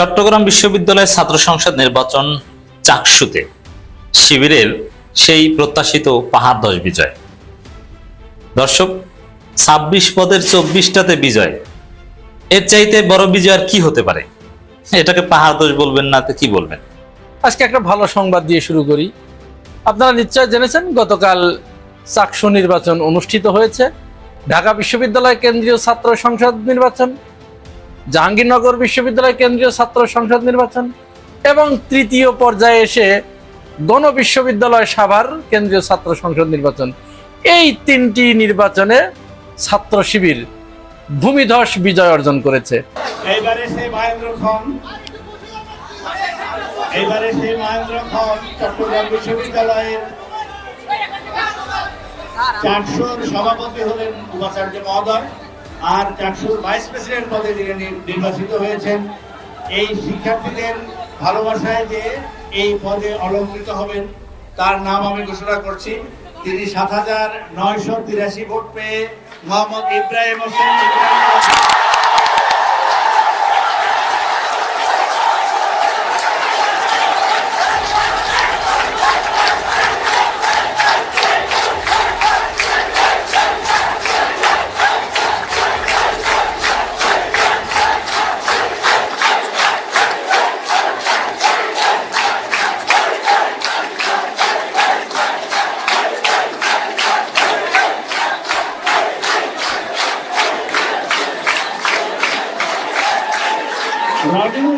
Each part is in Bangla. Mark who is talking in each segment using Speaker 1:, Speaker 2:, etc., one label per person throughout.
Speaker 1: চট্টগ্রাম বিশ্ববিদ্যালয়ের ছাত্র সংসদ নির্বাচন চাকসুতে শিবিরের সেই প্রত্যাশিত পাহাড় দশ বিজয়। দর্শক, ছাব্বিশ পদের চব্বিশটাতে বিজয়। এর চাইতে বড় বিজয় আর কি হতে পারে? এটাকে পাহাড় দোষ বলবেন না তো কি বলবেন?
Speaker 2: আজকে একটা ভালো সংবাদ দিয়ে শুরু করি। আপনারা নিশ্চয় জেনেছেন, গতকাল চাকসু নির্বাচন অনুষ্ঠিত হয়েছে। ঢাকা বিশ্ববিদ্যালয় কেন্দ্রীয় ছাত্র সংসদ নির্বাচন জাহাঙ্গীরনগর বিশ্ববিদ্যালয় কেন্দ্রীয় ছাত্র সংসদ নির্বাচন এবং তৃতীয় পর্যায়ে এসে গণ বিশ্ববিদ্যালয় সাভার কেন্দ্রীয় ছাত্র সংসদ নির্বাচন। এই তিনটি নির্বাচনে ছাত্র শিবির ভূমিধস বিজয় অর্জন করেছে।
Speaker 3: এইবারে সেই মহেন্দ্র খন এইবারে সেই মহেন্দ্র খন চট্টগ্রাম বিশ্ববিদ্যালয়ের চারশোর সভাপতি হলেন উপাচার্য মহোদয়। আর চারশোর ভাইস প্রেসিডেন্ট পদে যিনি নির্বাচিত হয়েছেন, এই শিক্ষার্থীদের ভালোবাসায় যে এই পদে অলঙ্কৃত হবেন, তার নাম আমি ঘোষণা করছি। তিনি সাত হাজার নয়শো তিরাশি ভোট পেয়ে মোহাম্মদ ইব্রাহিম হোসেন। ইব্রাহিম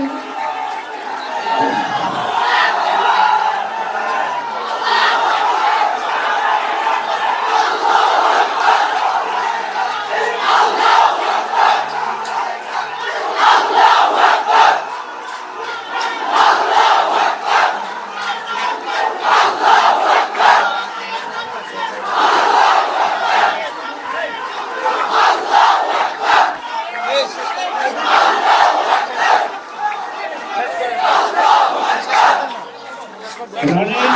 Speaker 3: রনি রনির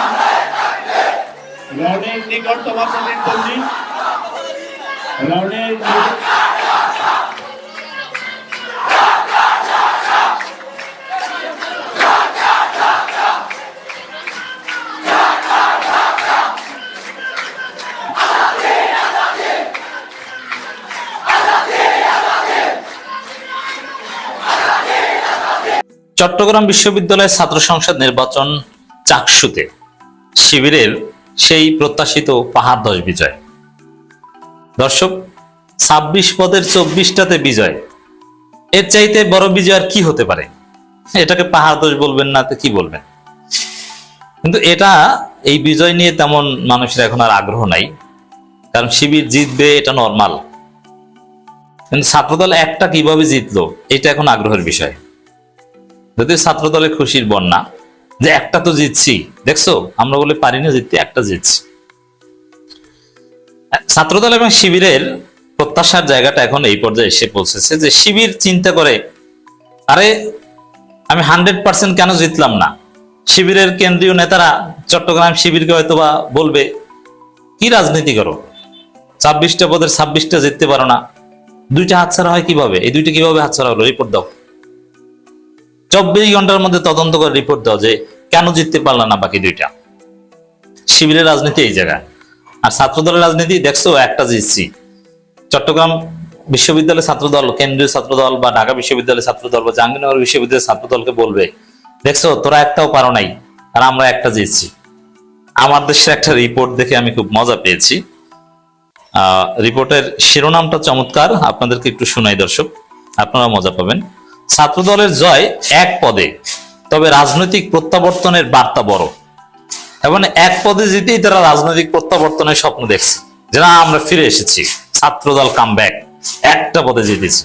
Speaker 3: রনির নিকটতম প্রতিদ্বন্দ্বী রনির নিকট-
Speaker 1: চট্টগ্রাম বিশ্ববিদ্যালয়ের ছাত্র সংসদ নির্বাচন চাকসুতে শিবিরের সেই প্রত্যাশিত পাহাড় দশ বিজয়। দর্শক, ছাব্বিশ পদের চব্বিশটাতে বিজয়, এর চাইতে বড় বিজয় আর কি হতে পারে? এটাকে পাহাড় দোষ বলবেন না কি বলবেন? কিন্তু এটা, এই বিজয় নিয়ে তেমন মানুষের এখন আর আগ্রহ নাই, কারণ শিবির জিতবে, এটা নর্মাল কিন্তু ছাত্রদল একটা কীভাবে জিতলো, এটা এখন আগ্রহের বিষয়। যদি ছাত্র দলের খুশির বন্যা, যে একটা তো জিতছি, দেখছ? আমরা বলে পারি না জিততে, একটা জিতছি। ছাত্রদল এবং শিবিরের প্রত্যাশার জায়গাটা এখন এই পর্যায়ে এসে পৌঁছেছে যে শিবির চিন্তা করে, আরে, আমি হান্ড্রেড পার্সেন্ট কেন জিতলাম না? শিবিরের কেন্দ্রীয় নেতারা চট্টগ্রাম শিবিরকে হয়তোবা বলবে, কি রাজনীতি করো? ছাব্বিশটা পদের ছাব্বিশটা জিততে পারো না। দুইটা হাতছাড়া হয় কীভাবে? এই দুইটা কীভাবে হাতছাড়া হলো? রিপোর্ট দাও। চব্বিশ ঘণ্টার মধ্যে তদন্ত করে রিপোর্ট দাও যে কেন জিততে পারল না বাকি দুইটা। শিবিরের রাজনীতি এই জায়গায়। আর ছাত্র দলের রাজনীতি, দেখছ, একটা জিতছি। চট্টগ্রাম বিশ্ববিদ্যালয় ছাত্র দল কেন্দ্রীয় ছাত্র দল বা ঢাকা বিশ্ববিদ্যালয় ছাত্র দল বা জাহাঙ্গীরনগর বিশ্ববিদ্যালয় ছাত্র দলকে বলবে, দেখছ, তোরা একটাও পারো নাই, আর আমরা একটা জিতছি। আমার দেশের একটা রিপোর্ট দেখে আমি খুব মজা পেয়েছি। রিপোর্টের শিরোনামটা চমৎকার। আপনাদেরকে একটু শোনাই, দর্শক। আপনারা মজা পাবেন। ছাত্র দলের জয় এক পদে, তবে রাজনৈতিক প্রত্যাবর্তনের বার্তা বড়। এবং এক পদে জিতেই তারা রাজনৈতিক প্রত্যাবর্তনের স্বপ্ন দেখছে। যে না আমরা ফিরে এসেছি ছাত্র দল কাম ব্যাক একটা পদে জিতেছি।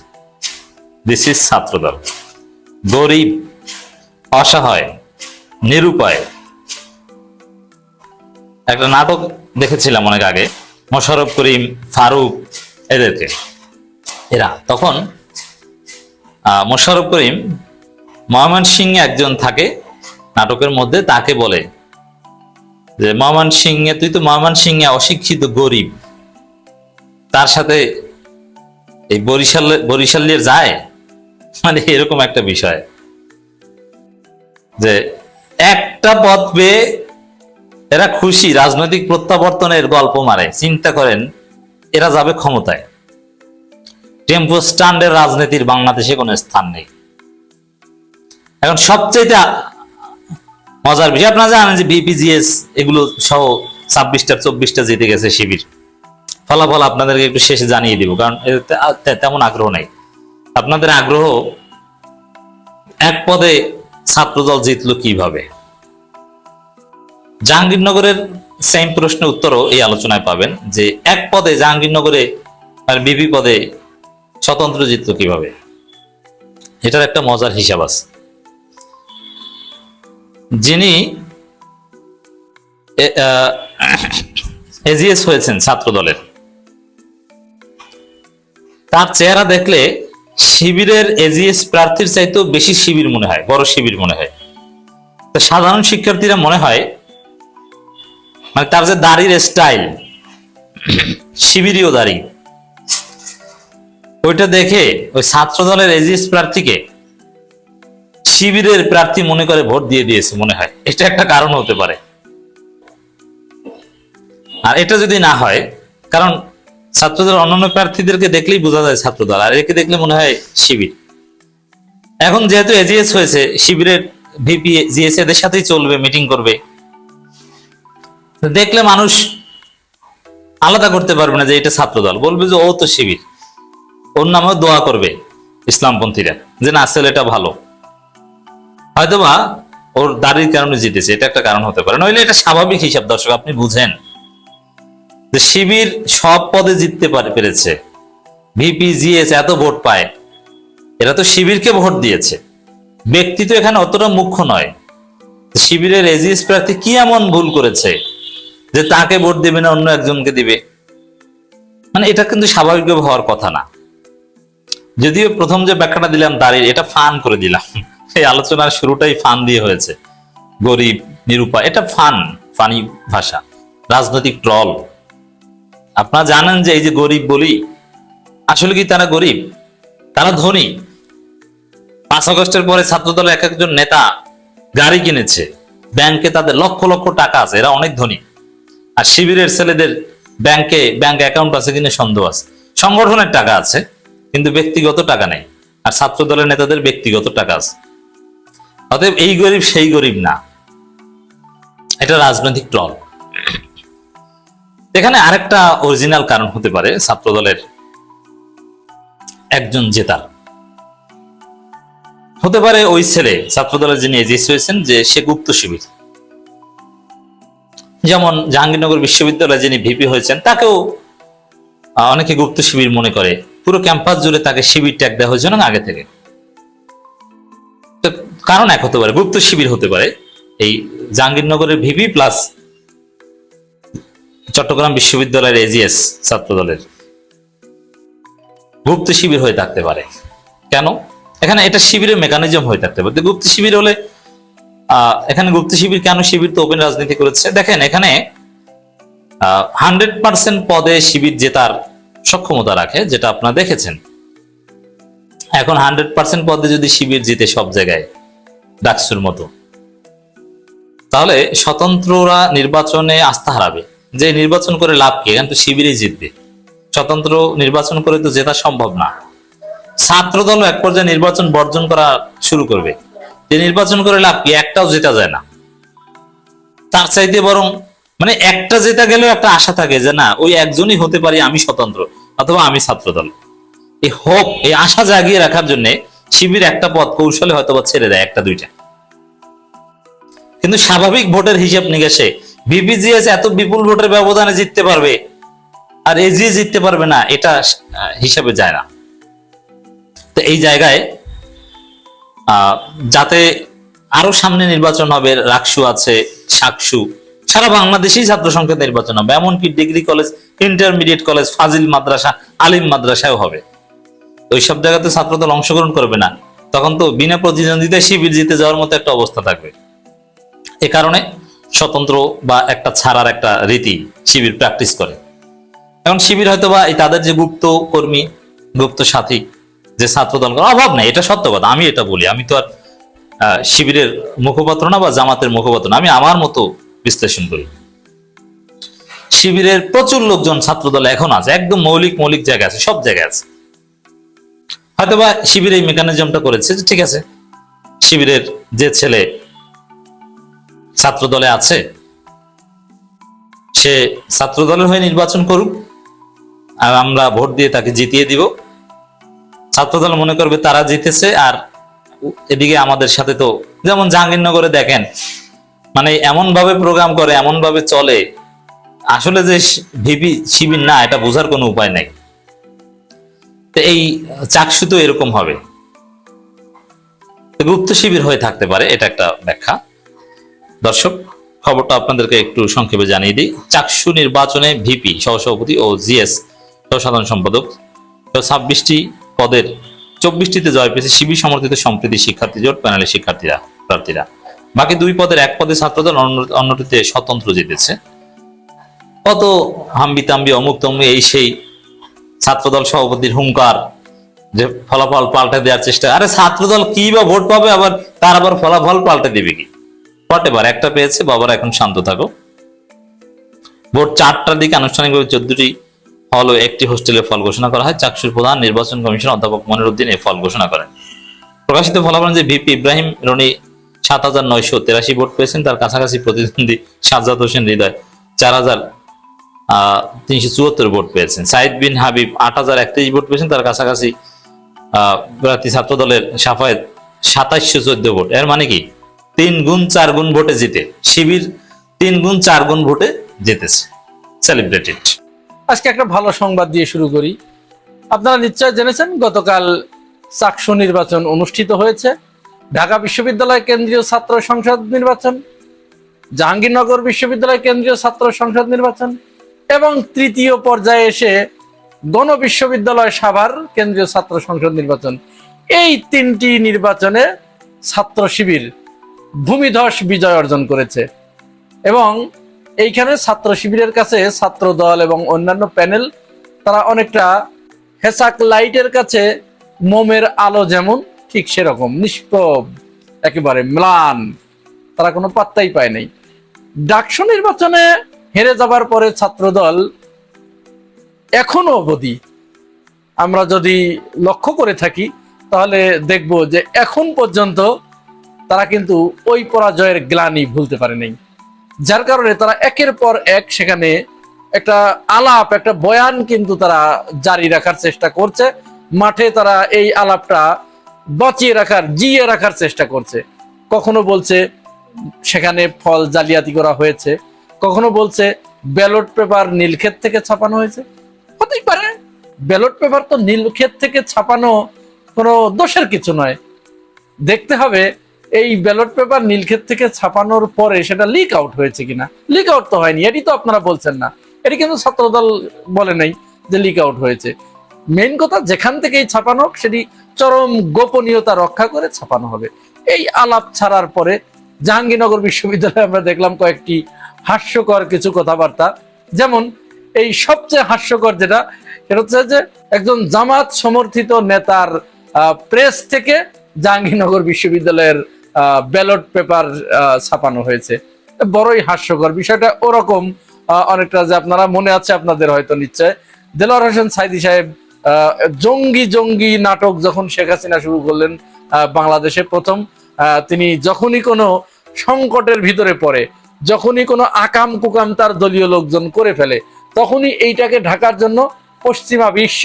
Speaker 1: দিস ইজ ছাত্র দল গরিব, অসহায়, নিরুপায়। একটা নাটক দেখেছিলাম অনেক আগে মোশারফ করিম, ফারুক, এদেরকে। এরা, তখন আহ, মোশাররফ করিম মহামান সিং একজন থাকে নাটকের মধ্যে তাকে বলে যে মহামান সিংহে তুই তো মহামান সিংহে অশিক্ষিত গরিব। তার সাথে এই বরিশাল বরিশালের যায়? মানে এরকম একটা বিষয়। যে একটা পথ পেয়ে এরা খুশি রাজনৈতিক প্রত্যাবর্তনের গল্প মারে চিন্তা করেন এরা যাবে ক্ষমতায়। টেম্পো স্ট্যান্ডের রাজনীতির বাংলাদেশে কোনো স্থান নেই। এখন সবচেয়ে মজার বিষয়, আপনারা জানেন যে বিপিজিএস এগুলো সহ ছাব্বিশটা, চব্বিশটা জিতে গেছে শিবির। ফলাফল আপনাদেরকে একটু শেষে জানিয়ে দিব, কারণ তেমন আগ্রহ নেই। আপনাদের আগ্রহ, এক পদে ছাত্রদল জিতলো কীভাবে? জাহাঙ্গীরনগরের সেম প্রশ্নের উত্তরও এই আলোচনায় পাবেন যে এক পদে জাহাঙ্গীরনগরে আর বিপি পদে স্বতন্ত্র জিতলো কীভাবে? এটার একটা মজার হিসাব আছে। যিনি এজিএস হয়েছেন ছাত্র দলের তার চেহারা দেখলে শিবিরের এজিএস প্রার্থীর চাইতেও বেশি শিবির মনে হয়, বড় শিবির মনে হয়। তো সাধারণ শিক্ষার্থীরা মনে হয় মানে তার যে দাড়ির স্টাইল শিবিরীয় দাড়ি ওইটা দেখে ওই ছাত্র দলের এজিএস প্রার্থীকে শিবিরের প্রার্থী মনে করে ভোট দিয়ে দিয়েছে মনে হয়। এটা একটা কারণ হতে পারে। আর এটা যদি না হয়, কারণ ছাত্রদের অন্যান্য প্রার্থীদেরকে দেখলেই বোঝা যায় ছাত্রদল, আর একে দেখলে মনে হয় শিবির। এখন যেহেতু এজিএস হয়েছে, শিবিরের ভিপি, জিএস এদের সাথেই চলবে, মিটিং করবে। দেখলে মানুষ আলাদা করতে পারবে না যে এটা ছাত্রদল। বলবে যে ও তো শিবির। ওর নামেও দোয়া করবে ইসলামপন্থীরা যে, না, ছেলেটা ভালো। হয়তোবা ওর দাড়ির কারণে জিতেছে, এটা একটা কারণ হতে পারে। নইলে এটা স্বাভাবিক হিসাব, দর্শক, আপনি বুঝেন যে, শিবির সব পদে জিততে পারে, পেরেছে। ভিপি, জিএস এত ভোট পায়, এরা তো শিবিরকে ভোট দিয়েছে। ব্যক্তি তো এখানে অতটা মুখ্য নয়। শিবিরের এজিএস প্রার্থী কি এমন ভুল করেছে যে, তাকে ভোট দেবে না, অন্য একজনকে দিবে? মানে এটা কিন্তু স্বাভাবিকভাবে হওয়ার কথা না। যদিও প্রথম যে ব্যাখ্যাটা দিলাম দাঁড়িয়ে এটা ফান করে দিলাম। এই আলোচনার শুরুটাই ফান দিয়ে হয়েছে। গরিব, নিরূপা, এটা ফান, ফানি ভাষা, রাজনৈতিক ট্রল। আপনারা জানেন যে এই যে গরিব বলি, আসলে কি তারা গরিব? তারা ধনী। পাঁচ আগস্টের পরে ছাত্রদলের এক একজন নেতা গাড়ি কিনেছে। ব্যাংকে তাদের লক্ষ লক্ষ টাকা আছে, এরা অনেক ধনী। আর শিবিরের ছেলেদের ব্যাংকে, ব্যাংক অ্যাকাউন্ট আছে কিনা সন্দেহ আছে। সংগঠনের টাকা আছে। কিন্তু ব্যক্তিগত টাকা নেই। আর ছাত্র দলের নেতাদের ব্যক্তিগত টাকা আছে। অতএব এই গরিব সেই গরিব না। এটা রাজনৈতিক ট্রল। এখানে আরেকটা অরিজিনাল কারণ হতে পারে ছাত্র দলের একজন জেতার। হতে পারে ওই ছেলে, ছাত্র দলের যিনি এজিএস হয়েছেন, যে সে গুপ্ত শিবির। যেমন জাহাঙ্গীরনগর বিশ্ববিদ্যালয়ে যিনি ভিপি হয়েছেন, তাকেও অনেকে গুপ্ত শিবির মনে করে। পুরো ক্যাম্পাস জুড়ে তাকে শিবির ট্যাগ দেওয়া হয়েছে না আগে থেকে। তো কারণ এক হতে পারে, গুপ্ত শিবির হতে পারে। এই জাহাঙ্গীরনগরের ভিপি প্লাস চট্টগ্রাম বিশ্ববিদ্যালয়ের এজিএস ছাত্র দলের গুপ্ত শিবির হয়ে থাকতে পারে। কেন? এখানে এটা শিবিরের মেকানিজম হয়ে থাকতে পারে। গুপ্ত শিবির হলে এখানে গুপ্ত শিবির কেন শিবির তো ওপেন রাজনীতি করেছে? দেখেন, এখানে হান্ড্রেড পার্সেন্ট পদে শিবির জেতার সক্ষমতা রাখে, যেটা আপনারা দেখেছেন। এখন হান্ড্রেড পার্সেন্ট পদে যদি শিবির জিতে সব জায়গায়, ডাকসুর মতো, তাহলে স্বতন্ত্ররা নির্বাচনে আস্থা হারাবে। যে নির্বাচন করে লাভ কি? এখানে তো শিবিরই জিতবে। স্বতন্ত্র নির্বাচন করে তো জেতা সম্ভব না। ছাত্র দল এক পর্যায়ে নির্বাচন বর্জন করা শুরু করবে। যে নির্বাচন করে লাভ কি? একটাও জেতা যায় না। তার চাইতে বরং মানে একটা জেতা গেলেও একটা আশা থাকে যে না, ওই একজনই হতে পারি আমি স্বতন্ত্র অথবা আমি ছাত্র দল এই হোপ এই আশা জাগিয়ে রাখার জন্য শিবির একটা পথ কৌশলে হয়তো বা ছেড়ে দেয় একটা দুইটা। কিন্তু স্বাভাবিক ভোটের হিসাব নিকাশে বিপিজিএস এত বিপুল ভোটের ব্যবধানে জিততে পারবে আর এজি জিততে পারবে না, এটা হিসাবে যায় না। তো এই জায়গায় যাতে আরও সামনে নির্বাচন হবে, রাকসু আছে, সাকসু সারা বাংলাদেশেই ছাত্র সংখ্যা নির্বাচন হবে, এমনকি ডিগ্রি কলেজ, ইন্টারমিডিয়েট কলেজ, ফাজিল মাদ্রাসা, আলিম মাদ্রাসাও হবে। ওই সব জায়গাতে ছাত্রদল অংশগ্রহণ করবে না। তখন তো বিনা প্রতিদ্বন্দ্বিতায় শিবির জিতে যাওয়ার মতো একটা অবস্থা থাকবে। এ কারণে স্বতন্ত্র বা একটা ছাড়ার একটা রীতি শিবির প্র্যাকটিস করে। এখন শিবির হয়তো বা এই তাদের যে গুপ্ত কর্মী, গুপ্ত সাথী যে ছাত্র দল অভাব নেই, এটা সত্য কথা, আমি এটা বলি। আমি তো আর শিবিরের মুখপাত্র না বা জামাতের মুখপাত্র না, আমি আমার মতো বিশ্লেষণ করি। শিবিরের প্রচুর লোকজন ছাত্র দলে এখন আছে, একদম মৌলিক মৌলিক জায়গা আছে, সব জায়গায় আছে। হয়তোবা শিবির এই মেকানিজমটা করেছে ঠিক আছে, শিবিরের যে ছেলে ছাত্র দলে আছে, সে ছাত্র দলের হয়ে নির্বাচন করুক, আর আমরা ভোট দিয়ে তাকে জিতিয়ে দিব। ছাত্রদল মনে করবে তারা জিতেছে, আর এদিকে আমাদের সাথে তো, যেমন জাহাঙ্গীরনগরে দেখেন মানে এমন ভাবে প্রোগ্রাম করে এমন ভাবে চলে, আসলে যে ভিপি শিবির না, এটা বোঝার কোনো উপায় নাই। তো এই চাকসু তো এরকম হবে। গুপ্ত শিবির হয়ে থাকতে পারে, এটা একটা ব্যাখ্যা। দর্শক, খবরটা আপনাদেরকে একটু সংক্ষেপে জানিয়ে দিই। চাকসু নির্বাচনে ভিপি সহসভাপতি ও জিএস সাধারণ সম্পাদক ছাব্বিশটি পদের চব্বিশটিতে জয় পেয়েছে শিবির সমর্থিত সম্প্রীতি শিক্ষার্থী জোট, প্যানেলের শিক্ষার্থীরা, প্রার্থীরা। বাকি দুই পদের এক পদে ছাত্রদল, অন্য- অন্যটিতে স্বতন্ত্র জিতেছে। কত হাম্বি তাম্বি, অমুক তমুক, এই সেই ছাত্রদল সভাপতির হুঙ্কার যে ফলাফল পাল্টে দেওয়ার চেষ্টা। আরে ছাত্রদল কি বা ভোট পাবে, আবার তার আবার ফলাফল পাল্টে দিবে কি? হোয়াট একটা পেয়েছে, বাবারা এখন শান্ত থাকো। ভোট চারটার দিকে আনুষ্ঠানিকভাবে চোদ্দটি হল ও একটি হোস্টেলে ফল ঘোষণা করা হয়। চাকসুর প্রধান নির্বাচন কমিশন অধ্যাপক মনিরুদ্দিন এই ফল ঘোষণা করেন। প্রকাশিত ফলাফল যে ভিপি ইব্রাহিম রনি সাত হাজার নয়শো তেরাশি ভোট পেয়েছেন, তার কাছাকাছি প্রতিদ্বন্দ্বী সাজ্জাদ হোসেন হৃদয় চার হাজার তিনশো চুয়াত্তর ভোট পেয়েছেন। সাইদ বিন হাবিব আট হাজার একত্রিশ ভোট পেয়েছেন, তার কাছাকাছি প্রার্থী ছাত্র দলের সাফায়েত সাতাইশশো চোদ্দ ভোট। এর মানে কি? তিন গুণ চার গুণ ভোটে জিতে, শিবির তিন গুণ চার গুণ ভোটে জিতেছে। সেলিব্রেটেড
Speaker 2: আজকে একটা ভালো সংবাদ দিয়ে শুরু করি। আপনারা নিশ্চয় জেনেছেন, গতকাল চাকসু নির্বাচন অনুষ্ঠিত হয়েছে। ঢাকা বিশ্ববিদ্যালয় কেন্দ্রীয় ছাত্র সংসদ নির্বাচন, জাহাঙ্গীরনগর বিশ্ববিদ্যালয় কেন্দ্রীয় ছাত্র সংসদ নির্বাচন এবং তৃতীয় পর্যায়ে এসে গণ বিশ্ববিদ্যালয় সাভার কেন্দ্রীয় ছাত্র সংসদ নির্বাচন। এই তিনটি নির্বাচনে ছাত্র শিবির ভূমিধস বিজয় অর্জন করেছে এবং এইখানে ছাত্র শিবিরের কাছে ছাত্র দল এবং অন্যান্য প্যানেল, তারা অনেকটা হেসাক লাইটের কাছে মোমের আলো যেমন ঠিক সেরকম, নিষ্প্রভ, একেবারে ম্লান, তারা কোনো পাত্তাই পায় নাই। ডাকসু নির্বাচনে হেরে যাবার পরে ছাত্রদল এখনও অবধি, আমরা যদি লক্ষ্য করে থাকি, তাহলে দেখব যে এখন পর্যন্ত তারা কিন্তু ওই পরাজয়ের গ্লানি ভুলতে পারে নাই। যার কারণে তারা একের পর এক সেখানে একটা আলাপ, একটা বয়ান কিন্তু তারা জারি রাখার চেষ্টা করছে। মাঠে তারা এই আলাপটা বাঁচিয়ে রাখার জিয়ে রাখার চেষ্টা করছে। কখনো বলছে সেখানে ফল জালিয়াতি করা হয়েছে। কখনো বলছে ব্যালট পেপার নীলক্ষেত থেকে ছাপানো হয়েছে। হতেই পারে। ব্যালট পেপার তো নীলক্ষেত থেকে ছাপানো কোনো দোষের কিছু নয়। দেখতে হবে এই ব্যালট পেপার নীলক্ষেত থেকে ছাপানোর পরে সেটা লিক আউট হয়েছে কিনা। লিক আউট তো হয়নি, এটি তো আপনারা বলছেন না। এটি কিন্তু ছাত্রদল বলে নাই যে লিক আউট হয়েছে। মেইন কথা যেখান থেকেই ছাপানো সেটি চরম গোপনীয়তা রক্ষা করে ছাপানো হবে। এই আলাপ ছাড়ার পরে জাহাঙ্গীরনগর বিশ্ববিদ্যালয়ে আমরা দেখলাম কয়েকটি হাস্যকর কিছু কথাবার্তা। যেমন, এই সবচেয়ে হাস্যকর যেটা, সেটা হচ্ছে যে একজন জামাত সমর্থিত নেতার প্রেস থেকে জাহাঙ্গীরনগর বিশ্ববিদ্যালয়ের ব্যালট পেপার ছাপানো হয়েছে। বড়ই হাস্যকর বিষয়টা। ওরকম অনেকটা যে আপনারা মনে আছে আপনাদের হয়তো নিশ্চয়। দেলোয়ার হোসেন সাইদি সাহেব জঙ্গি জঙ্গি নাটক যখন শেখ হাসিনা শুরু করলেন বাংলাদেশে প্রথম তিনি যখনই কোনো সংকটের ভিতরে পড়ে, যখনই কোনো আকাম কুকাম তার দলীয় লোকজন করে ফেলে, তখনই এইটাকে ঢাকার জন্য পশ্চিমা বিশ্ব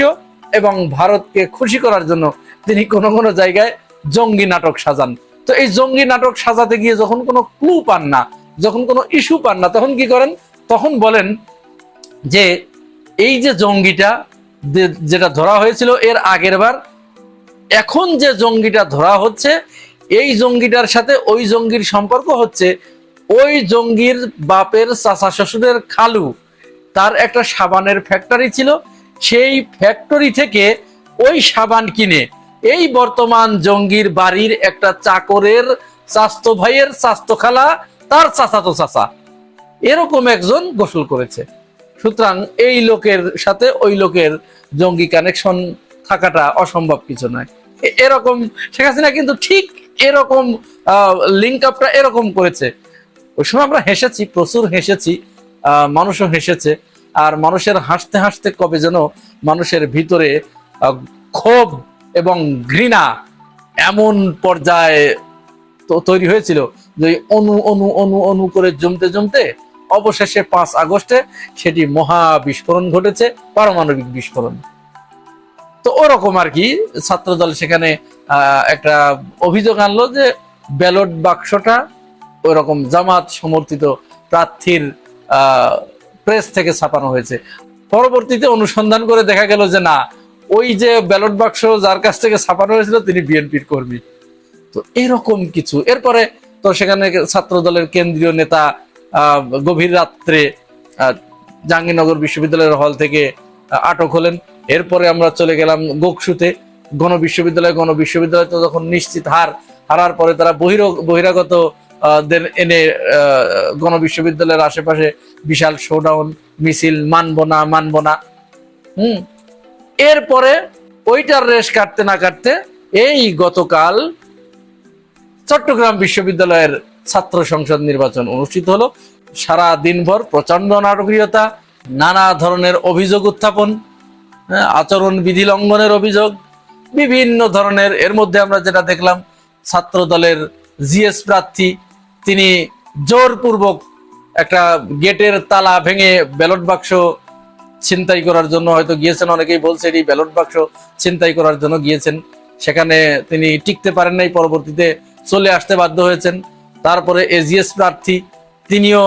Speaker 2: এবং ভারতকে খুশি করার জন্য তিনি কোনো কোনো জায়গায় জঙ্গি নাটক সাজান। তো এই জঙ্গি নাটক সাজাতে গিয়ে যখন কোনো ক্লু পান না, যখন কোনো ইস্যু পান না, তখন কি করেন? তখন বলেন যে, এই যে জঙ্গিটা যেটা ধরা হয়েছিল এর আগের বার। এখন যে জঙ্গিটা ধরা হচ্ছে, এই জঙ্গিটার সাথে ওই জঙ্গির সম্পর্ক হচ্ছে ওই জঙ্গির বাপের চাচা শ্বশুরের খালু। তার একটা সাবানের ফ্যাক্টরি ছিল। সেই ফ্যাক্টরি থেকে ওই সাবান কিনে এই বর্তমান জঙ্গির বাড়ির একটা চাকরের স্বাস্থ্য ভাইয়ের স্বাস্থ্য খালা তার চাচাতো চাচা। এরকম একজন গোসল করেছে। সুতরাং এই লোকের সাথে ওই লোকের জঙ্গি কানেকশন থাকাটা অসম্ভব কিছু নয়। এরকম শেখ হাসিনা কিন্তু ঠিক এরকম লিঙ্ক আপটা এরকম করেছে। ওই সময় আমরা হেসেছি, প্রচুর হেসেছি মানুষও হেসেছে। আর মানুষের হাসতে হাসতে কবে যেন মানুষের ভিতরে ক্ষোভ এবং ঘৃণা এমন পর্যায়ে তৈরি হয়েছিল যে অনু অনু অনু অনু করে জমতে জমতে অবশেষে পাঁচ আগস্টে সেটি মহা বিস্ফোরণ ঘটেছে, পারমাণবিক বিস্ফোরণ। তো ওরকম আর কি, ছাত্রদল সেখানে একটা অভিযোগ আনলো যে ব্যালট বাক্সটা ওইরকম জামাত সমর্থিত প্রার্থীর প্রেস থেকে ছাপানো হয়েছে। পরবর্তীতে অনুসন্ধান করে দেখা গেল যে না, ওই যে ব্যালট বাক্স যার কাছ থেকে ছাপানো হয়েছিল তিনি বিএনপির কর্মী। তো এরকম কিছু। এরপরে তো সেখানে ছাত্র দলের কেন্দ্রীয় নেতা গভীর রাত্রে জাহাঙ্গীরনগর বিশ্ববিদ্যালয়ের হল থেকে আটক হলেন। এরপরে আমরা চলে গেলাম গোকসুতে। গণ বিশ্ববিদ্যালয় গণ বিশ্ববিদ্যালয় তো তখন নিশ্চিত হার হারার পরে তারা বহির বহিরাগত এনে গণ বিশ্ববিদ্যালয়ের আশেপাশে বিশাল শোডাউন মিছিল, মানব না মানব না। হুম। এরপরে ওইটার রেশ কাটতে না কাটতে এই গতকাল চট্টগ্রাম বিশ্ববিদ্যালয়ের ছাত্র সংসদ নির্বাচন অনুষ্ঠিত হলো। সারা দিনভর প্রচণ্ড নাটকীয়তা নানা ধরনের অভিযোগ উত্থাপন হ্যাঁ, আচরণ বিধি লঙ্ঘনের অভিযোগ বিভিন্ন ধরনের। এর মধ্যে আমরা যেটা দেখলাম ছাত্র দলের জিএস প্রার্থী তিনি জোরপূর্বক একটা গেটের তালা ভেঙে ব্যালট বাক্স ছিনতাই করার জন্য হয়তো গিয়েছেন অনেকেই বলছে এটি ব্যালট বাক্স ছিনতাই করার জন্য গিয়েছেন। সেখানে তিনি টিকতে পারেন নাই পরবর্তীতে চলে আসতে বাধ্য হয়েছেন। তারপরে এজিএস প্রার্থী, তিনিও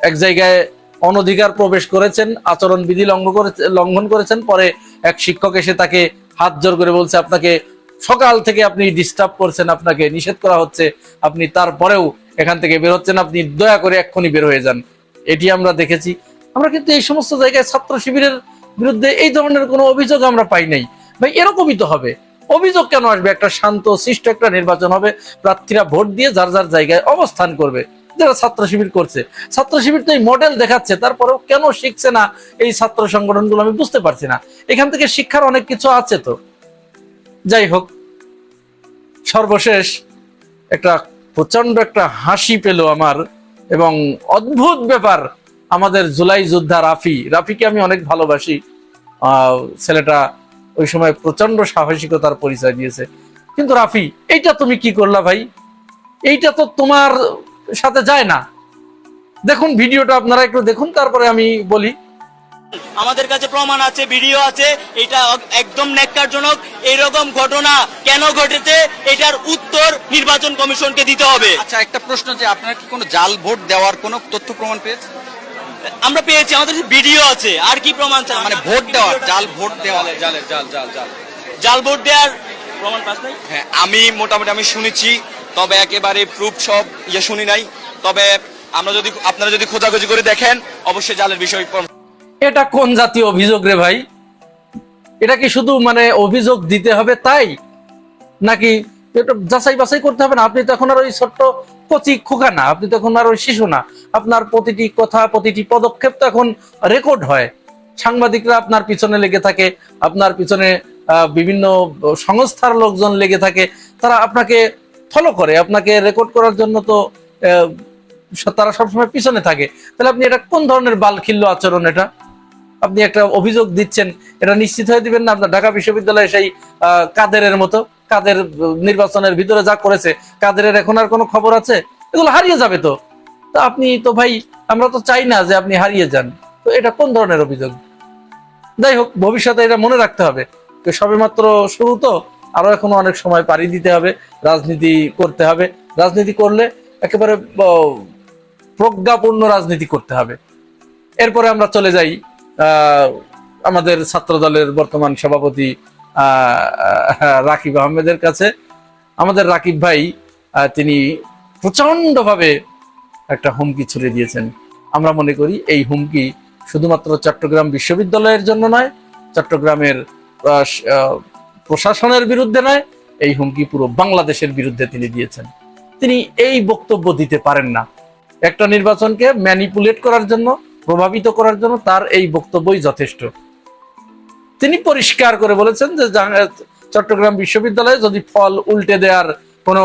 Speaker 2: এক জায়গায় অনধিকার প্রবেশ করেছেন আচরণ বিধি লঙ্ঘন করেছে লঙ্ঘন করেছেন, পরে এক শিক্ষক এসে তাকে হাত জোর করে বলছে, আপনাকে সকাল থেকে আপনি ডিস্টার্ব করছেন, আপনাকে নিষেধ করা হচ্ছে, আপনি তারপরেও এখান থেকে বের হচ্ছেন, আপনি দয়া করে এক্ষুনি বের হয়ে যান। এটি আমরা দেখেছি। আমরা কিন্তু এই সমস্ত জায়গায় ছাত্র শিবিরের বিরুদ্ধে এই ধরনের কোনো অভিযোগ আমরা পাই নাই। ভাই, এরকমই তো হবে। অভিযোগ কেন আসবে? একটা শান্ত, সৃষ্ট একটা নির্বাচন হবে, প্রার্থীরা ভোট দিয়ে যার যার জায়গায় অবস্থান করবে। যারা ছাত্র শিবির করছে। ছাত্র শিবির তো এই মডেল দেখাচ্ছে, তারপরেও কেন শিখছে না এই ছাত্র সংগঠনগুলো আমি বুঝতে পারছি না। এখান থেকে শিক্ষার অনেক কিছু আছে তো। যাই হোক, সর্বশেষ একটা প্রচণ্ড একটা হাসি পেল আমার এবং অদ্ভুত ব্যাপার আমাদের জুলাই যোদ্ধা রাফি। রাফিকে আমি অনেক ভালোবাসি। ছেলেটা ওই সময় প্রচণ্ড সাহসিকতার পরিচয় দিয়েছে। কিন্তু রাফি এইটা তুমি কি করলা ভাই? এইটা তো তোমার সাথে যায় না। দেখুন ভিডিওটা আপনারা একটু দেখুন তারপরে আমি বলি।
Speaker 4: আমাদের কাছে প্রমাণ আছে ভিডিও আছে এটা একদম ন্যাক্কারজনক। এরকম ঘটনা কেন ঘটেছে? এটার উত্তর নির্বাচন কমিশনকে দিতে হবে।
Speaker 5: আচ্ছা একটা প্রশ্ন যে আপনারা কি কোনো জাল ভোট দেওয়ার কোনো তথ্য প্রমাণ পেয়েছেন?
Speaker 4: আমরা পেয়েছি আমাদের ভিডিও আছে। আর কি প্রমাণ চান
Speaker 5: মানে ভোট দেওয়ার জাল ভোট দেওয়া। জাল জাল জাল জাল
Speaker 4: জাল। ভোট দেওয়ার প্রমাণ পাস নাই?
Speaker 5: হ্যাঁ আমি মোটামুটি আমি শুনেছি তবে একেবারে প্রুফ সব ইয়ে শুনি নাই। তবে আমরা যদি আপনারা যদি খোঁজাখুঁজি করে দেখেন অবশ্যই জালের বিষয়
Speaker 2: এটা কোন জাতীয় অভিযোগ রে ভাই? এটা কি শুধু মানে অভিযোগ দিতে হবে তাই? নাকি এটা যাচাই বাছাই করতে হবে না? আপনি তো এখন আর ওই ছোট্ট কচি খোকা না আপনি তো এখন আর ওই শিশু না। আপনার প্রতিটি কথা, প্রতিটি পদক্ষেপ তো এখন রেকর্ড হয়। সাংবাদিকরা আপনার পিছনে লেগে থাকে, আপনার পিছনে বিভিন্ন সংস্থার লোকজন লেগে থাকে, তারা আপনাকে ফলো করে, আপনাকে রেকর্ড করার জন্য তো তারা সবসময় পিছনে থাকে। তাহলে আপনি এটা কোন ধরনের বালখিল্য আচরণ এটা? আপনি একটা অভিযোগ দিচ্ছেন, এটা নিশ্চিত হয়ে দিবেন না আপনার ঢাকা বিশ্ববিদ্যালয়ে সেই কাদেরের মতো? কাদের নির্বাচনের ভিতরে যা করেছে, কাদেরের এখন আর কোনো খবর আছে? এগুলো হারিয়ে যাবে তো। তো আপনি তো ভাই, আমরা তো চাই না যে আপনি হারিয়ে যান। তো এটা কোন ধরনের অভিযোগ? যাই হোক, ভবিষ্যতে এটা মনে রাখতে হবে। তো সবেমাত্র শুরু তো, আরও এখনও অনেক সময় পাড়ি দিতে হবে, রাজনীতি করতে হবে। রাজনীতি করলে একেবারে প্রজ্ঞাপূর্ণ রাজনীতি করতে হবে। এরপরে আমরা চলে যাই আমাদের ছাত্র দলের বর্তমান সভাপতি রাকিব আহমেদের কাছে। আমাদের রাকিব ভাই তিনি প্রচণ্ড ভাবে একটা হুমকি ছুড়ে দিয়েছেন। আমরা মনে করি এই হুমকি শুধুমাত্র চট্টগ্রাম বিশ্ববিদ্যালয়ের জন্য নয় চট্টগ্রামের প্রশাসনের বিরুদ্ধে নয় এই হুমকি পুরো বাংলাদেশের বিরুদ্ধে তিনি দিয়েছেন। তিনি এই বক্তব্য দিতে পারেন না। একটা নির্বাচনকে ম্যানিপুলেট করার জন্য প্রভাবিত করার জন্য তার এই বক্তব্যই যথেষ্ট। তিনি পরিষ্কার করে বলেছেন যে চট্টগ্রাম বিশ্ববিদ্যালয়ে যদি ফল উল্টে দেওয়ার কোনো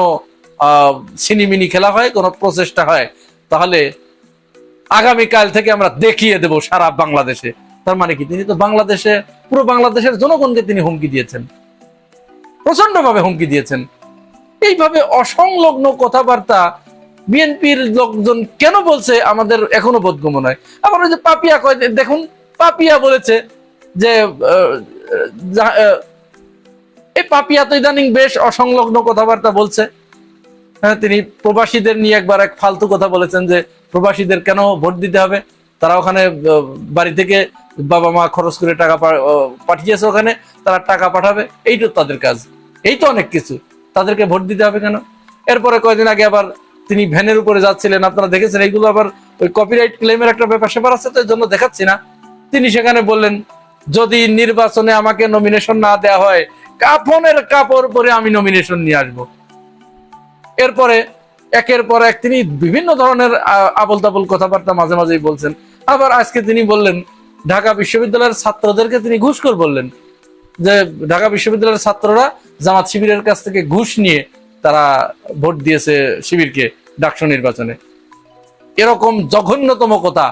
Speaker 2: আহ, ছিনিমিনি খেলা হয় কোনো প্রচেষ্টা হয় তাহলে আগামীকাল থেকে আমরা দেখিয়ে দেব সারা বাংলাদেশে। তার মানে কি? তিনি তো বাংলাদেশে, পুরো বাংলাদেশের জনগণকে তিনি হুমকি দিয়েছেন। প্রচণ্ড ভাবে হুমকি দিয়েছেন। এইভাবে অসংলগ্ন কথাবার্তা বিএনপির লোকজন কেন বলছে আমাদের এখনও বোধগম্য নয়? আবার ওই যে পাপিয়া কয়, দেখুন, পাপিয়া বলেছে যে এই পাপিয়া তো ইদানিং বেশ অসংলগ্ন কথাবার্তা বলছে। হ্যাঁ তিনি প্রবাসীদের নিয়ে একবার এক ফালতু কথা বলেছেন যে প্রবাসীদের কেন ভোট দিতে হবে? তারা ওখানে বাড়ি থেকে বাবা মা খরচ করে টাকা পাঠিয়েছে ওখানে, তারা টাকা পাঠাবে, এই তো তাদের কাজ। এই তো অনেক কিছু। তাদেরকে ভোট দিতে হবে কেন? এরপরে কয়েকদিন আগে আবার তিনি ভ্যানের উপরে যাচ্ছিলেন, আপনারা দেখেছেন, এইগুলো আবার ওই কপিরাইট ক্লেমের একটা ব্যাপার স্যাপার আছে তো এর জন্য দেখাচ্ছি না। তিনি সেখানে বললেন, যদি নির্বাচনে আমাকে নমিনেশন না দেওয়া হয়, কাফনের কাপড় পরে আমি নমিনেশন নিয়ে আসব। এরপরে, একের পর এক তিনি বিভিন্ন ধরনের আবল তাবল কথাবার্তা মাঝে মাঝেই বলছেন। আবার আজকে তিনি বললেন, ঢাকা বিশ্ববিদ্যালয়ের ছাত্রদেরকে তিনি ঘুষ ঘুষখোর বললেন। যে ঢাকা বিশ্ববিদ্যালয়ের ছাত্ররা জামাত শিবিরের কাছ থেকে ঘুষ নিয়ে তারা ভোট দিয়েছে শিবিরকে ডাকসু নির্বাচনে। এরকম জঘন্যতম কথা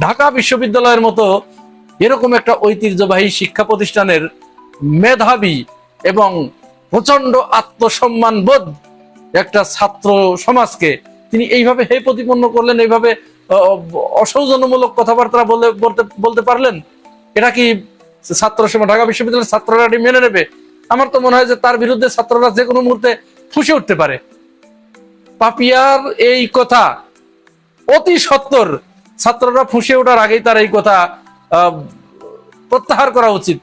Speaker 2: ঢাকা বিশ্ববিদ্যালয়ের মতো এরকম একটা ঐতিহ্যবাহী শিক্ষা প্রতিষ্ঠানের মেধাবী এবং প্রচণ্ড আত্মসম্মান বোধ একটা ছাত্র সমাজকে তিনি এইভাবে হে প্রতিপন্ন করলেন এইভাবে আহ, অসৌজন্যমূলক কথাবার্তা বলে বলতে বলতে পারলেন? এটা কি ছাত্র সমাজ ঢাকা বিশ্ববিদ্যালয়ের ছাত্ররা এটি মেনে নেবে? আমার তো মনে হয় যে তার বিরুদ্ধে ছাত্ররা যে কোনো মুহূর্তে ফুসে উঠতে পারে। পাপিয়ার এই কথা অতি সত্তর ছাত্ররা ফুসে ওঠার আগেই তার এই কথা প্রত্যাহার করা উচিত।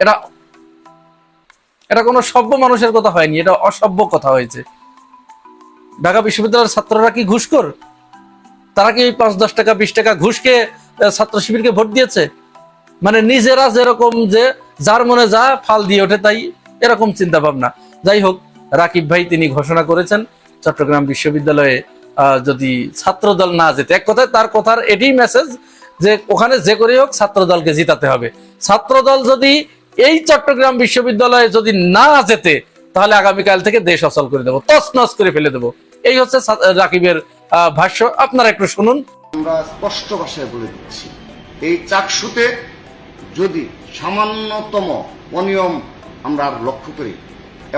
Speaker 2: এটা এটা কোনো সভ্য মানুষের কথা হয়নি, এটা অসভ্য কথা হয়েছে। ঢাকা বিশ্ববিদ্যালয়ের ছাত্ররা কি ঘুষখোর? তারা কি পাঁচ, দশ টাকা, বিশ টাকা ঘুষকে ছাত্র শিবিরকে ভোট দিয়েছে? মানে নিজেরা যেরকম যে যার মনে যা ফাল দিয়ে ওঠে তাই এরকম চিন্তা ভাবনা যাই হোক, রাকিব ভাই তিনি ঘোষণা করেছেন, চট্টগ্রাম বিশ্ববিদ্যালয়ে যদি ছাত্র দল না যেতে, এক কথায় তার কথার এটি মেসেজ যে ওখানে যে করে হোক ছাত্র দলকে জিতাতে হবে। ছাত্র দল যদি এই চট্টগ্রাম বিশ্ববিদ্যালয়ে যদি না যেতে, তাহলে আগামীকাল থেকে দেশ অচল করে দেবো, তছনছ করে ফেলে দেবো। এই হচ্ছে রাকিবের ভাষ্য। আপনারা একটু শুনুন।
Speaker 6: আমরা স্পষ্ট ভাষায় বলে দিচ্ছি, এই চাকসুতে যদি সামান্যতম অনিয়ম আমরা লক্ষ্য করি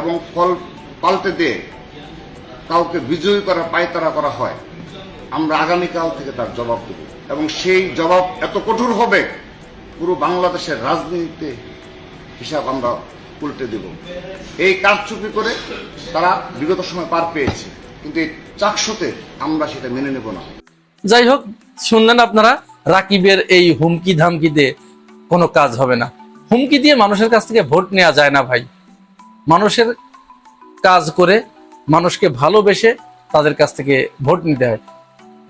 Speaker 6: এবং ফল পাল্টে দিয়ে, কাউকে বিজয়ী করা, পায়তারা করা হয়, আমরা আগামীকাল থেকে তার জবাব দেব। এবং সেই জবাব এত কঠোর হবে, পুরো বাংলাদেশের রাজনীতিতে হিসাব আমরা উল্টে দেব। এই কারচুপি করে তারা বিগত সময় পার পেয়েছে, কিন্তু এই চাকসুতে আমরা সেটা মেনে নেব না।
Speaker 2: যাই হোক, শুনলেন আপনারা, রাকিবের এই হুমকি ধামকিতে কোনো কাজ হবে না। হুমকি দিয়ে মানুষের কাছ থেকে ভোট নেওয়া যায় না ভাই। মানুষের কাজ করে মানুষকে ভালোবেসে তাদের কাছ থেকে ভোট নিতে হয়।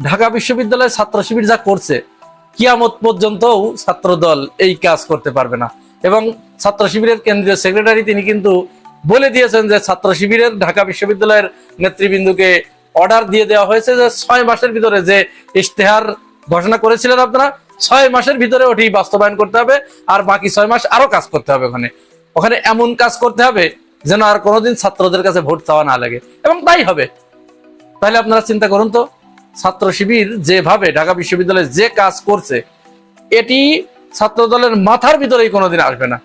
Speaker 2: ঢাকা বিশ্ববিদ্যালয়ের ছাত্র শিবির যা করছে, কিয়ামত পর্যন্তও ছাত্রদল এই কাজ করতে পারবে না। এবং ছাত্র শিবিরের কেন্দ্রীয় সেক্রেটারি তিনি কিন্তু বলে দিয়েছেন যে ছাত্র শিবিরের ঢাকা বিশ্ববিদ্যালয়ের নেতৃবৃন্দকে অর্ডার দিয়ে দেওয়া হয়েছে যে ছয় মাসের ভিতরে যে ইশতেহার ঘোষণা করেছিলেন আপনারা, ছয় মাসের ভিতরে ওটি বাস্তবায়ন করতে হবে আর বাকি ছয় মাস আরও কাজ করতে হবে ওখানে। ওখানে এমন কাজ করতে হবে যেন আর কোনোদিন ছাত্রদের কাছে ভোট চাওয়া না লাগে। এবং তাই হবে। তাহলে আপনারা চিন্তা করুন তো, ছাত্র শিবির যেভাবে ঢাকা বিশ্ববিদ্যালয়ে যে কাজ করছে, এটি ছাত্র দলের মাথার ভিতরেই কোনোদিন আসবে না।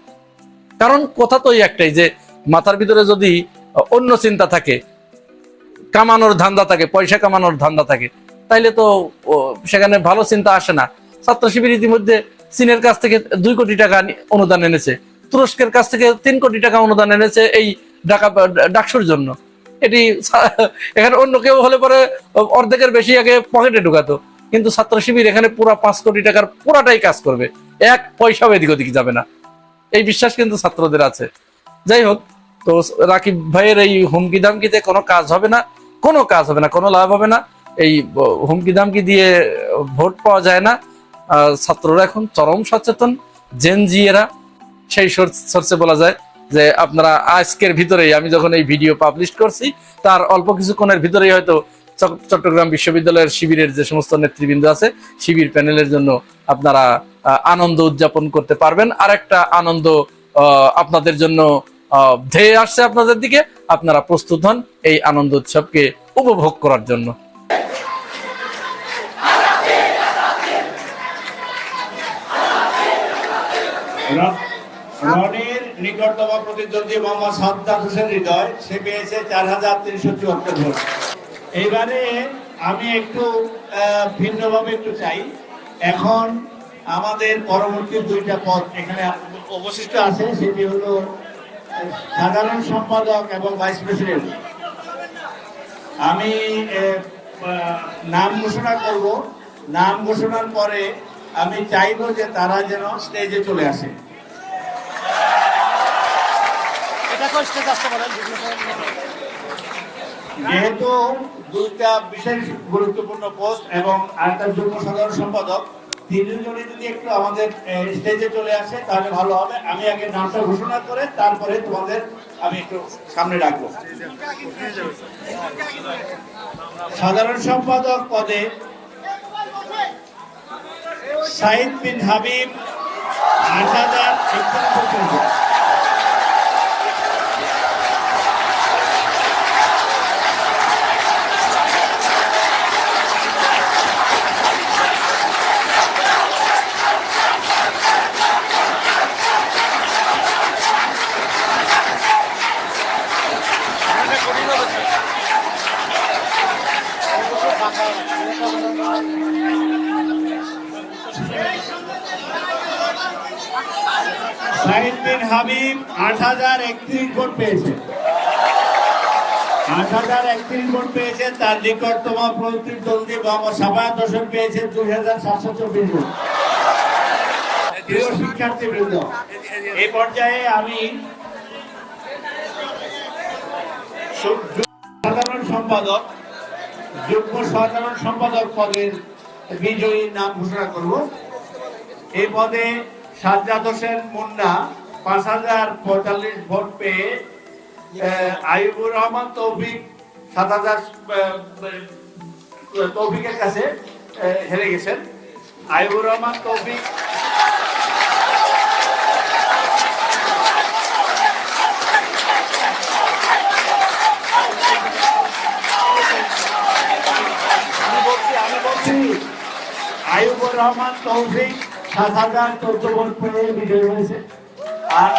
Speaker 2: কারণ কথা তো একটাই যে, মাথার ভিতরে যদি অন্য চিন্তা থাকে, কামানোর ধান্দা থাকে, পয়সা কামানোর ধান্দা থাকে, তাইলে তো সেখানে ভালো চিন্তা আসে না। ছাত্র শিবির ইতিমধ্যে চীনের কাছ থেকে দুই কোটি টাকা অনুদান এনেছে। তুরস্কের কাছ থেকে তিন কোটি টাকা অনুদান এনেছে এই ডাকা ডাকসুর জন্য। এটি এখানে অন্য কেউ হলে পরে অর্ধেকের বেশি আগে পকেটে ঢুকাতো। কিন্তু ছাত্র শিবির এখানে পুরো পাঁচ কোটি টাকার পুরাটাই কাজ করবে। এক পয়সাও এদিক ওদিক যাবে না। এই বিশ্বাস কিন্তু ছাত্রদের আছে। যাই হোক, তো রাকিব ভাইয়ের এই হুমকি দামকিতে কোনো কাজ হবে না, কোনো কাজ হবে না, কোনো লাভ হবে না। এই হুমকি দামকি দিয়ে ভোট পাওয়া যায় না। ছাত্ররা এখন চরম সচেতন জেনজিয়েরা সেই সোর্সে বলা যায় যে আপনারা আজকের ভিতরেই, আমি যখন এই ভিডিও পাবলিশ করছি, তার অল্প কিছুক্ষণের ভিতরেই হয়তো চট্টগ্রাম বিশ্ববিদ্যালয়ের শিবিরের যে সমস্ত নেতৃবৃন্দ আছে, শিবির প্যানেলের জন্য আপনারা আনন্দ উদযাপন করতে পারবেন। আর একটা আনন্দ আপনাদের জন্য ধেয়ে আসছে আপনাদের দিকে। আপনারা প্রস্তুত হন এই আনন্দ উৎসবকে উপভোগ করার জন্য।
Speaker 3: নিকটতম প্রতিদ্বন্দ্বী মোহাম্মদ সাদ্দাত হোসেন হৃদয়, সে পেয়েছে চার হাজার তিনশো চুয়াত্তর ভোট। এইবারে আমি একটু ভিন্নভাবে একটু চাই। এখন আমাদের পরবর্তী দুইটা পদ এখানে অবশিষ্ট আছে সেটি হলো সাধারণ সম্পাদক এবং ভাইস প্রেসিডেন্ট। আমি নাম ঘোষণা করব। নাম ঘোষণার পরে আমি চাইব যে তারা যেন স্টেজে চলে আসে। যেহেতু দুইটা বিশেষ গুরুত্বপূর্ণ পোস্ট এবং আরেকটা যুগ্ম সাধারণ সম্পাদক। তিনজনই যদি একটু আমাদের স্টেজে চলে আসে, তাহলে ভালো হবে। আমি আগে নামটা ঘোষণা করে তারপরে তোমাদের আমি একটু সামনে রাখব। সাধারণ সম্পাদক পদে সাইদ বিন হাবিব হাজার একচল্লিশ সাইদ বিন হাবিব আট হাজার একত্রিশ ভোট পেয়েছে। আট হাজার একত্রিশ ভোট পেয়েছে, তার নিকটতম প্রতিদ্বন্দ্বী মোহাম্মদ সাবায়াত হোসেন পেয়েছে দুই হাজার সাতশো চব্বিশ ভোট। শিক্ষার্থীবৃন্দ এই পর্যায়ে আমি সাধারণ সম্পাদক, যুগ্ম সাধারণ সম্পাদক পদের বিজয়ীর নাম ঘোষণা করব। এই পদে সাজ্জাদ হোসেন মুন্না পাঁচ হাজার পঁয়তাল্লিশ ভোট পেয়ে আইবুর রহমান তৌফিক সাত হাজার তৌফিকের কাছে হেরে গেছেন। আইবুর রহমান তৌফিক। আইবুর রহমান তৌফিক। সাত হাজার চোদ্দ ভোট পেয়ে বিজয়ী হয়েছে। আর